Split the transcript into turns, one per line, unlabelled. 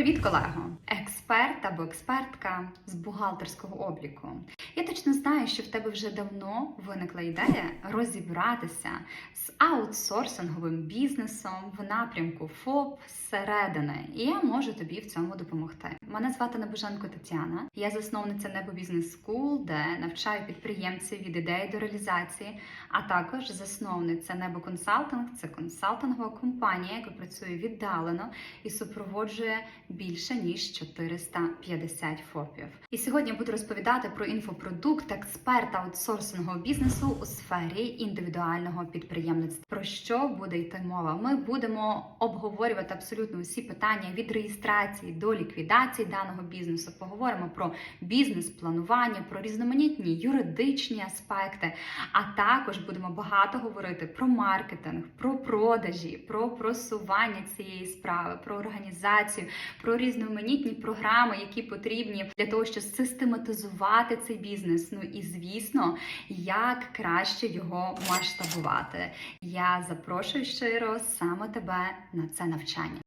Привіт, колего! Експерт або експертка з бухгалтерського обліку. Я точно знаю, що в тебе вже давно виникла ідея розібратися з аутсорсинговим бізнесом в напрямку ФОП зсередини, і я можу тобі в цьому допомогти. Мене звати Небоженко Тетяна. Я засновниця Небо Бізнес Скул, де навчаю підприємців від ідеї до реалізації, а також засновниця Небо Консалтинг. Це консалтингова компанія, яка працює віддалено і супроводжує більше ніж 450 ФОПів. І сьогодні я буду розповідати про інфопродукт експерта аутсорсингового бізнесу у сфері індивідуального підприємництва. Про що буде йти мова? Ми будемо обговорювати абсолютно усі питання від реєстрації до ліквідації даного бізнесу. Поговоримо про бізнес-планування, про різноманітні юридичні аспекти, а також будемо багато говорити про маркетинг, про продажі, про просування цієї справи, про організацію, про різноманітні програми, які потрібні для того, щоб систематизувати цей бізнес. Ну і звісно, як краще його масштабувати. Я запрошую щиро саме тебе на це навчання.